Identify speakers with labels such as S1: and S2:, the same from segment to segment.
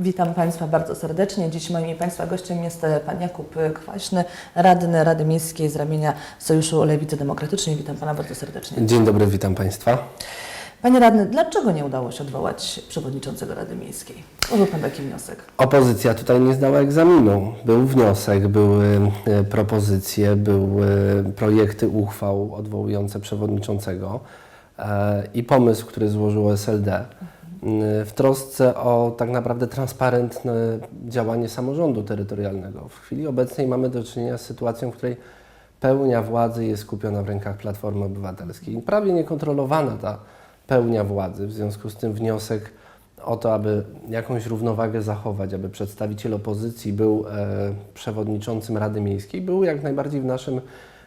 S1: Witam Państwa bardzo serdecznie. Dziś moim Państwa gościem jest e, Pan Jakub Kwaśny, radny Rady Miejskiej z ramienia Sojuszu Lewicy Demokratycznej. Witam Pana bardzo serdecznie.
S2: Dzień dobry, witam Państwa.
S1: Panie radny, dlaczego nie udało się odwołać przewodniczącego Rady Miejskiej? Złożył Pan taki wniosek.
S2: Opozycja tutaj nie zdała egzaminu. Był wniosek, były e, propozycje, były projekty uchwał odwołujące przewodniczącego e, i pomysł, który złożyło SLD e, w trosce o tak naprawdę transparentne działanie samorządu terytorialnego. W chwili obecnej mamy do czynienia z sytuacją, w której pełnia władzy jest skupiona w rękach Platformy Obywatelskiej. Prawie niekontrolowana ta pełnia władzy, w związku z tym wniosek o to, aby jakąś równowagę zachować, aby przedstawiciel opozycji był e, przewodniczącym Rady Miejskiej, był jak najbardziej w naszym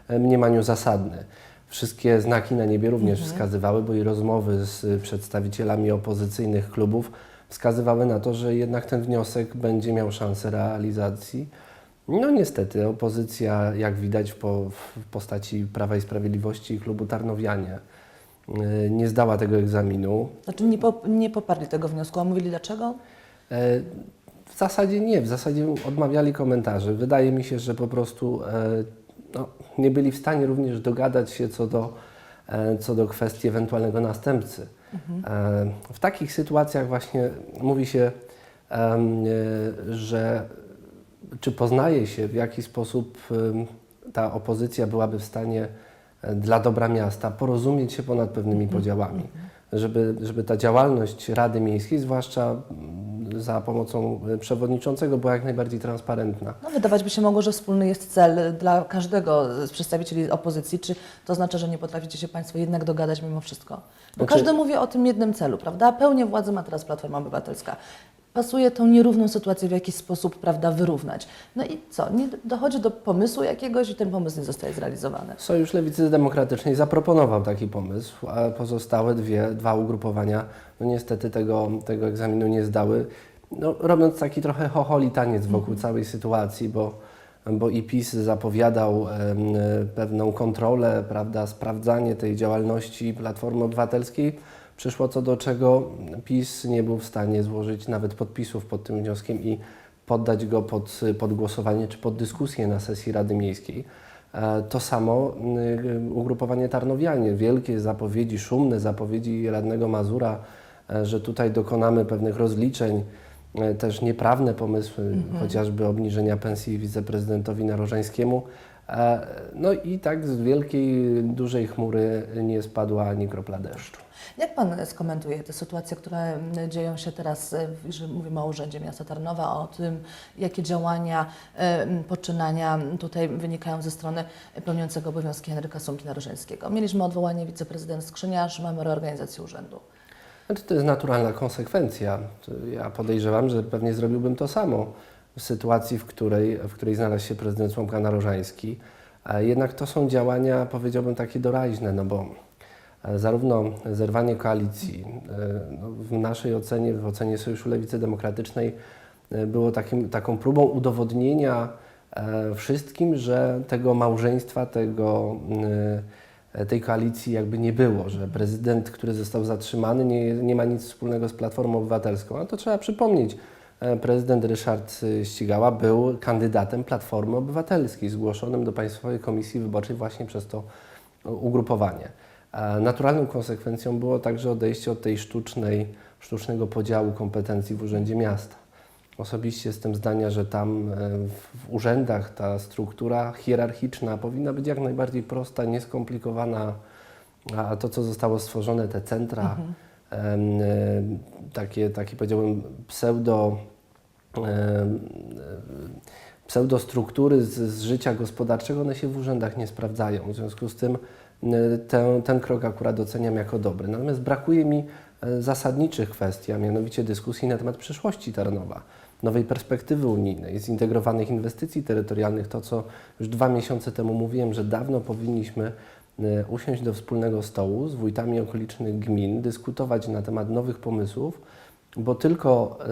S2: e, mniemaniu zasadny. Wszystkie znaki na niebie również wskazywały, bo i rozmowy z przedstawicielami opozycyjnych klubów wskazywały na to, że jednak ten wniosek będzie miał szansę realizacji. No niestety, opozycja, jak widać po, w postaci Prawa i Sprawiedliwości i klubu Tarnowianie, e, nie zdała tego egzaminu.
S1: Znaczy nie, po, nie poparli tego wniosku, a mówili dlaczego?
S2: E, W zasadzie nie, w zasadzie odmawiali komentarzy. Wydaje mi się, że po prostu e, no, nie byli w stanie również dogadać się co do, e, co do kwestii ewentualnego następcy. E, W takich sytuacjach właśnie mówi się, e, że czy poznaje się, w jaki sposób ta opozycja byłaby w stanie dla dobra miasta porozumieć się ponad pewnymi podziałami, żeby, żeby ta działalność Rady Miejskiej, zwłaszcza za pomocą e, przewodniczącego, była jak najbardziej transparentna.
S1: No, wydawać by się mogło, że wspólny jest cel dla każdego z przedstawicieli opozycji. Czy to znaczy, że nie potraficie się Państwo jednak dogadać mimo wszystko? Bo
S2: Znaczy-
S1: każdy mówi o tym jednym celu, prawda? Pełnię władzy ma teraz Platforma Obywatelska. Pasuje tą nierówną sytuację w jakiś sposób, prawda, wyrównać. No i co? Nie dochodzi do pomysłu jakiegoś i ten pomysł nie zostaje zrealizowany.
S2: Sojusz Lewicy Demokratycznej zaproponował taki pomysł, a pozostałe dwie, dwa ugrupowania no niestety tego, tego egzaminu nie zdały, no, robiąc taki trochę chocholi taniec wokół całej sytuacji, bo, bo i PiS zapowiadał pewną kontrolę, prawda, sprawdzanie tej działalności Platformy Obywatelskiej. Przyszło co do czego PiS nie był w stanie złożyć nawet podpisów pod tym wnioskiem i poddać go pod, pod głosowanie czy pod dyskusję na sesji Rady Miejskiej. E, To samo y, ugrupowanie Tarnowianie. Wielkie zapowiedzi, szumne zapowiedzi radnego Mazura, e, że tutaj dokonamy pewnych rozliczeń, też nieprawne pomysły, chociażby obniżenia pensji wiceprezydentowi Narożańskiemu. E, No i tak z wielkiej, dużej chmury nie spadła ani kropla deszczu.
S1: Jak Pan skomentuje te sytuacje, które dzieją się teraz, e, jeżeli mówimy o Urzędzie Miasta Tarnowa, o tym, jakie działania, e, poczynania tutaj wynikają ze strony pełniącego obowiązki Henryka Sumki-Narożeńskiego? Mieliśmy odwołanie wiceprezydent Skrzyniarz, mamy reorganizację urzędu.
S2: Znaczy, to jest naturalna konsekwencja. Ja podejrzewam, że pewnie zrobiłbym to samo w sytuacji, w której, w której znalazł się prezydent Słomka Narożański. Jednak to są działania, powiedziałbym, takie doraźne, no bo e, zarówno zerwanie koalicji, e, no w naszej ocenie, w ocenie Sojuszu Lewicy Demokratycznej, e, było takim, taką próbą udowodnienia wszystkim, że tego małżeństwa, tego, e, tej koalicji jakby nie było, że prezydent, który został zatrzymany, nie, nie ma nic wspólnego z Platformą Obywatelską. A to trzeba przypomnieć. E, Prezydent Ryszard y, Ścigała był kandydatem Platformy Obywatelskiej, zgłoszonym do Państwowej Komisji Wyborczej właśnie przez to ugrupowanie. E, Naturalną konsekwencją było także odejście od tej sztucznej, sztucznego podziału kompetencji w Urzędzie Miasta. Osobiście jestem zdania, że tam e, w urzędach ta struktura hierarchiczna powinna być jak najbardziej prosta, nieskomplikowana, a to, co zostało stworzone, te centra, em, e, takie, takie powiedziałbym pseudo, e, pseudostruktury z, z życia gospodarczego, one się w urzędach nie sprawdzają. W związku z tym ten, ten krok akurat doceniam jako dobry. Natomiast brakuje mi zasadniczych kwestii, a mianowicie dyskusji na temat przyszłości Tarnowa, nowej perspektywy unijnej, zintegrowanych inwestycji terytorialnych. To, co już dwa miesiące temu mówiłem, że dawno powinniśmy e, usiąść do wspólnego stołu z wójtami okolicznych gmin, dyskutować na temat nowych pomysłów, bo tylko e,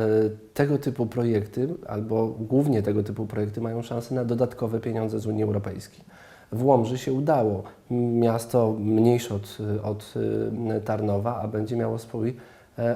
S2: tego typu projekty, albo głównie tego typu projekty mają szansę na dodatkowe pieniądze z Unii Europejskiej. W Łomży się udało. Miasto mniejsze od, od e, Tarnowa, a będzie miało swój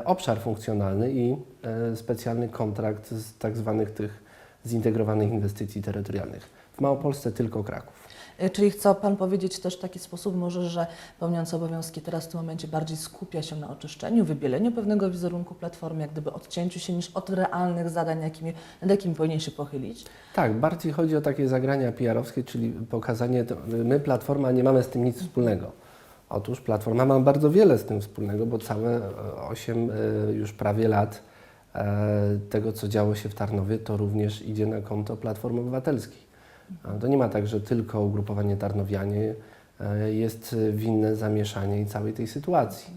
S2: obszar funkcjonalny i e, specjalny kontrakt z tak zwanych tych zintegrowanych inwestycji terytorialnych. W Małopolsce tylko Kraków.
S1: Y, Czyli chce Pan powiedzieć też w taki sposób może, że pełniący obowiązki teraz w tym momencie bardziej skupia się na oczyszczeniu, wybieleniu pewnego wizerunku Platformy, jak gdyby odcięciu się niż od realnych zadań, jakimi, nad jakimi powinien się pochylić?
S2: Tak, bardziej chodzi o takie zagrania PR-owskie, czyli pokazanie, to, my Platforma nie mamy z tym nic wspólnego. Otóż Platforma ma bardzo wiele z tym wspólnego, bo całe 8 już prawie lat e, tego, co działo się w Tarnowie, to również idzie na konto Platformy Obywatelskiej. To nie ma tak, że tylko ugrupowanie Tarnowianie e, jest winne zamieszanie i całej tej sytuacji.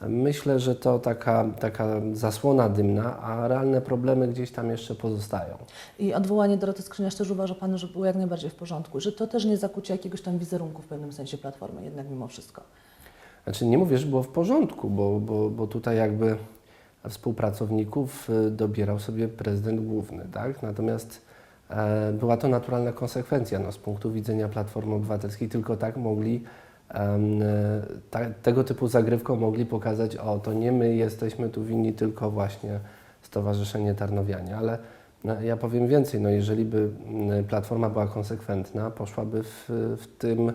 S2: Myślę, że to taka, taka zasłona dymna, a realne problemy gdzieś tam jeszcze pozostają.
S1: I odwołanie Doroty Skrzyniarz też uważa Pan, że było jak najbardziej w porządku, że to też nie zakłóci jakiegoś tam wizerunku w pewnym sensie Platformy, jednak mimo wszystko.
S2: Znaczy nie mówię, że było w porządku, bo, bo, bo tutaj jakby współpracowników y, dobierał sobie prezydent główny, tak? Natomiast e, była to naturalna konsekwencja. No, z punktu widzenia Platformy Obywatelskiej tylko tak mogli ta, tego typu zagrywką mogli pokazać, o to nie my jesteśmy tu winni, tylko właśnie Stowarzyszenie Tarnowianie, ale no, ja powiem więcej, no, jeżeli by Platforma była konsekwentna, poszłaby w, w tym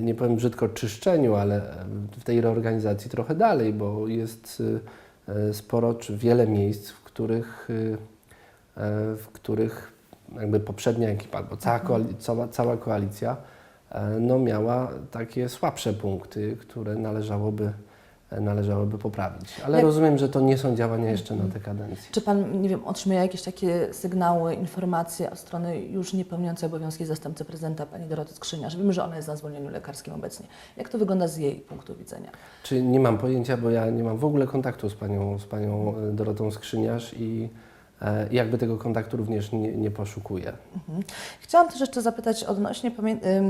S2: nie powiem brzydko czyszczeniu, ale w tej reorganizacji trochę dalej, bo jest y, sporo czy wiele miejsc, w których, e, w których jakby poprzednia ekipa albo cała, koali- cała, cała koalicja e, no, miała takie słabsze punkty, które należałoby, e, należałoby poprawić. Ale
S1: Jak-
S2: rozumiem, że to nie są działania jeszcze na tę kadencję.
S1: Czy Pan, nie wiem, otrzymuje jakieś takie sygnały, informacje od strony już niepełniącej obowiązki zastępcy prezydenta, Pani Doroty Skrzyniarz? Wiemy, że ona jest na zwolnieniu lekarskim obecnie. Jak to wygląda z jej punktu widzenia?
S2: Czy nie mam pojęcia, bo ja nie mam w ogóle kontaktu z panią, z panią e, Dorotą Skrzyniarz i e, jakby tego kontaktu również nie, nie poszukuję.
S1: Mhm. Chciałam też jeszcze zapytać odnośnie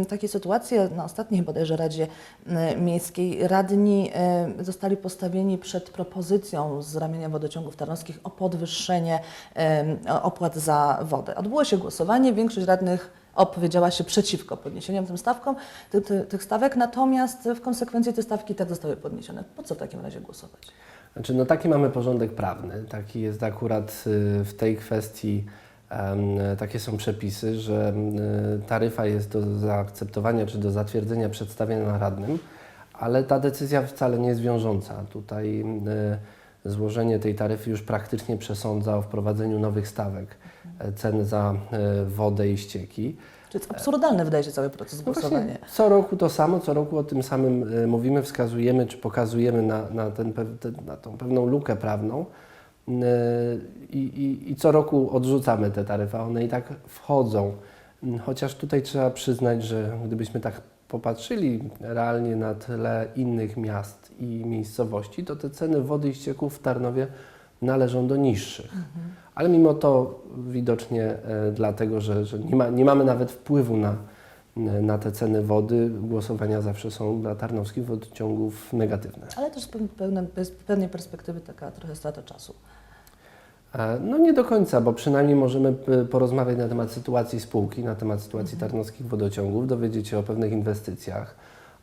S1: takiej sytuacji na ostatniej bodajże Radzie Miejskiej. Radni zostali postawieni przed propozycją z ramienia wodociągów tarnowskich o podwyższenie opłat za wodę. Odbyło się głosowanie, większość radnych opowiedziała się przeciwko podniesieniom tym stawkom, ty, ty, tych stawek, natomiast w konsekwencji te stawki tak zostały podniesione. Po co w takim razie głosować?
S2: Znaczy, no taki mamy porządek prawny. Taki jest akurat y, w tej kwestii, takie są przepisy, że y, taryfa jest do zaakceptowania czy do zatwierdzenia przedstawienia radnym, ale ta decyzja wcale nie jest wiążąca. Tutaj y, złożenie tej taryfy już praktycznie przesądza o wprowadzeniu nowych stawek e, cen za y, wodę i ścieki.
S1: Czy jest absurdalny, wydaje się, cały proces
S2: No
S1: głosowania.
S2: co roku to samo, co roku o tym samym y, mówimy, wskazujemy czy pokazujemy na, na, ten, na tą pewną lukę prawną y, i, i, i co roku odrzucamy te taryfy, a one i tak wchodzą. Mm, Chociaż tutaj trzeba przyznać, że gdybyśmy tak popatrzyli realnie na tle innych miast i miejscowości, to te ceny wody i ścieków w Tarnowie należą do niższych. Ale mimo to widocznie e, dlatego, że, że nie, ma, nie mamy nawet wpływu na, na te ceny wody, głosowania zawsze są dla tarnowskich wodociągów negatywne.
S1: Ale też z pew- pewne- z pewnej perspektywy taka trochę strata czasu.
S2: E, No nie do końca, bo przynajmniej możemy p- porozmawiać na temat sytuacji spółki, na temat sytuacji tarnowskich wodociągów, dowiedzieć się o pewnych inwestycjach,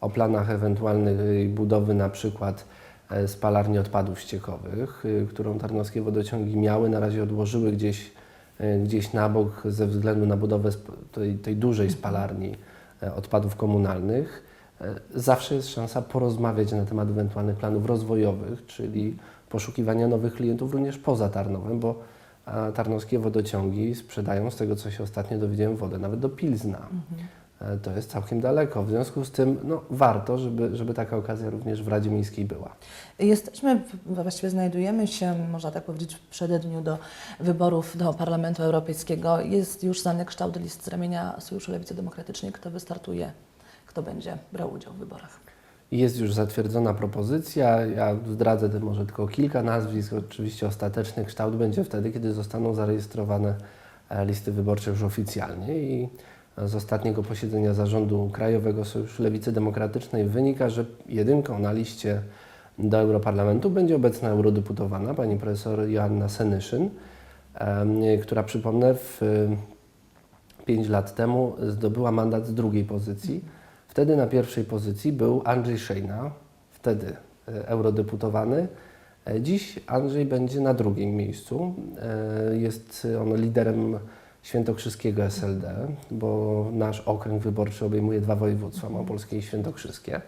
S2: o planach ewentualnej budowy na przykład e, spalarni odpadów ściekowych, y, którą tarnowskie wodociągi miały, na razie odłożyły gdzieś, e, gdzieś na bok ze względu na budowę tej, tej dużej spalarni e, odpadów komunalnych. E, Zawsze jest szansa porozmawiać na temat ewentualnych planów rozwojowych, czyli poszukiwania nowych klientów również poza Tarnowem, bo tarnowskie wodociągi sprzedają, z tego co się ostatnio dowiedziałem, wodę nawet do Pilzna. E, To jest całkiem daleko. W związku z tym no, warto, żeby, żeby taka okazja również w Radzie Miejskiej była.
S1: Jesteśmy, właściwie znajdujemy się, można tak powiedzieć, w przededniu do wyborów do Parlamentu Europejskiego. Jest już znany kształt list z ramienia Sojuszu Lewicy Demokratycznej. Kto wystartuje, kto będzie brał udział w wyborach.
S2: Jest już zatwierdzona propozycja. Ja zdradzę te może tylko kilka nazwisk. Oczywiście ostateczny kształt będzie wtedy, kiedy zostaną zarejestrowane e, listy wyborcze już oficjalnie. I z ostatniego posiedzenia Zarządu Krajowego Sojuszu Lewicy Demokratycznej wynika, że jedynką na liście do Europarlamentu będzie obecna eurodeputowana pani profesor Joanna Senyszyn, która przypomnę w 5 lat temu zdobyła mandat z drugiej pozycji. Wtedy na pierwszej pozycji był Andrzej Szejna, wtedy e, eurodeputowany, E, Dziś Andrzej będzie na drugim miejscu. E, Jest on liderem świętokrzyskiego SLD, bo nasz okręg wyborczy obejmuje dwa województwa, małopolskie i świętokrzyskie.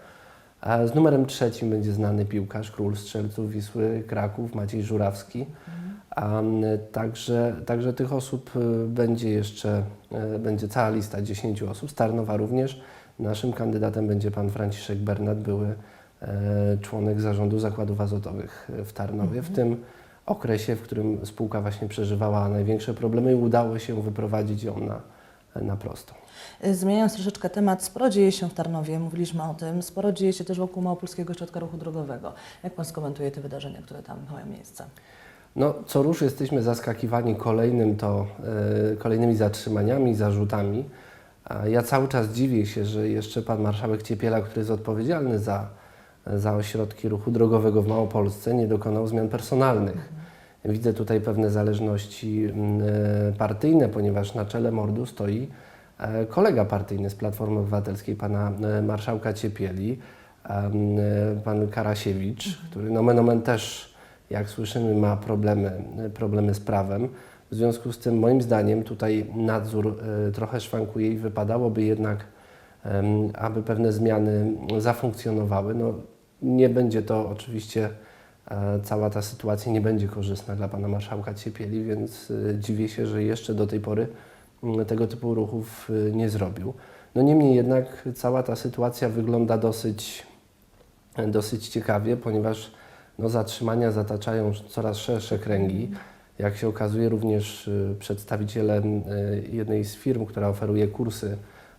S2: A z numerem trzecim będzie znany piłkarz, król strzelców Wisły Kraków, Maciej Żurawski. A, także, także tych osób y, będzie jeszcze, y, będzie cała lista 10 osób. Z Tarnowa również. Naszym kandydatem będzie pan Franciszek Bernat, były e, członek zarządu zakładów azotowych w Tarnowie. W tym okresie, w którym spółka właśnie przeżywała największe problemy i udało się wyprowadzić ją na, na prostą.
S1: Zmieniając troszeczkę temat, sporo dzieje się w Tarnowie, mówiliśmy o tym, sporo dzieje się też wokół Małopolskiego Ośrodka Ruchu Drogowego. Jak Pan skomentuje te wydarzenia, które tam mają miejsce?
S2: No, co rusz jesteśmy zaskakiwani kolejnym to, e, kolejnymi zatrzymaniami, zarzutami. A ja cały czas dziwię się, że jeszcze pan marszałek Ciepiela, który jest odpowiedzialny za, za ośrodki ruchu drogowego w Małopolsce, nie dokonał zmian personalnych. Widzę tutaj pewne zależności mm, e, partyjne, ponieważ na czele mordu stoi e, kolega partyjny z Platformy Obywatelskiej, pana e, marszałka Ciepieli, pan Karasiewicz, który nomen omen też, jak słyszymy, ma problemy, problemy z prawem. W związku z tym, moim zdaniem, tutaj nadzór trochę szwankuje i wypadałoby jednak, aby pewne zmiany zafunkcjonowały. No, nie będzie to oczywiście, e, cała ta sytuacja nie będzie korzystna dla pana marszałka Ciepieli, więc e, dziwię się, że jeszcze do tej pory mm, tego typu ruchów e, nie zrobił. No niemniej jednak cała ta sytuacja wygląda dosyć, dosyć ciekawie, ponieważ no, zatrzymania zataczają coraz szersze kręgi. Jak się okazuje, również przedstawiciele jednej z firm, która oferuje kursy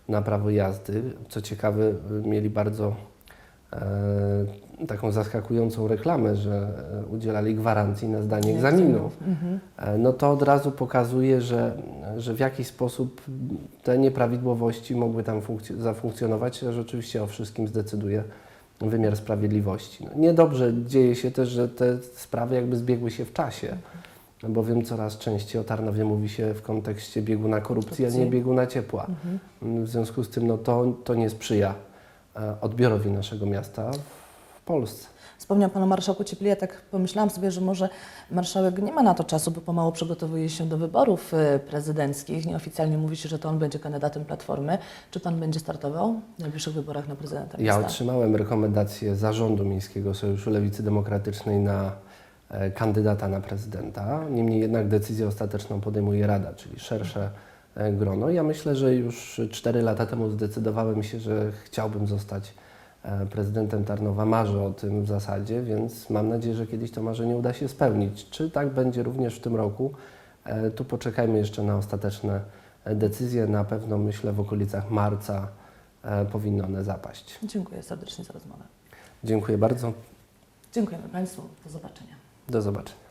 S2: na prawo jazdy, co ciekawe, mieli bardzo taką zaskakującą reklamę, że e, udzielali gwarancji na zdanie egzaminu.
S1: Mhm.
S2: E, no to od razu pokazuje, że, że w jakiś sposób te nieprawidłowości mogły tam funkcjo- zafunkcjonować, że rzeczywiście o wszystkim zdecyduje wymiar sprawiedliwości. No, niedobrze dzieje się też, że te sprawy jakby zbiegły się w czasie, bowiem coraz częściej o Tarnowie mówi się w kontekście bieguna korupcji, a nie
S1: Korupcji.
S2: bieguna ciepła.
S1: Mhm.
S2: W związku z tym no, to, to nie sprzyja e, odbiorowi naszego miasta w Polsce.
S1: Wspomniał Pan o marszałku Cieplinie, tak pomyślałam sobie, że może marszałek nie ma na to czasu, bo pomału przygotowuje się do wyborów y, prezydenckich. Nieoficjalnie mówi się, że to on będzie kandydatem Platformy. Czy Pan będzie startował w najbliższych wyborach na prezydenta
S2: Ja
S1: miasta?
S2: otrzymałem rekomendację zarządu Miejskiego Sojuszu Lewicy Demokratycznej na e, kandydata na prezydenta. Niemniej jednak decyzję ostateczną podejmuje Rada, czyli szersze e, grono. Ja myślę, że już 4 lata temu zdecydowałem się, że chciałbym zostać e, prezydentem Tarnowa. Marzę o tym w zasadzie, więc mam nadzieję, że kiedyś to marzenie uda się spełnić. Czy tak będzie również w tym roku? E, Tu poczekajmy jeszcze na ostateczne e, decyzje. Na pewno myślę w okolicach marca e, powinny one zapaść.
S1: Dziękuję serdecznie za rozmowę.
S2: Dziękuję bardzo.
S1: Dziękujemy Państwu. Do zobaczenia.
S2: Do zobaczenia.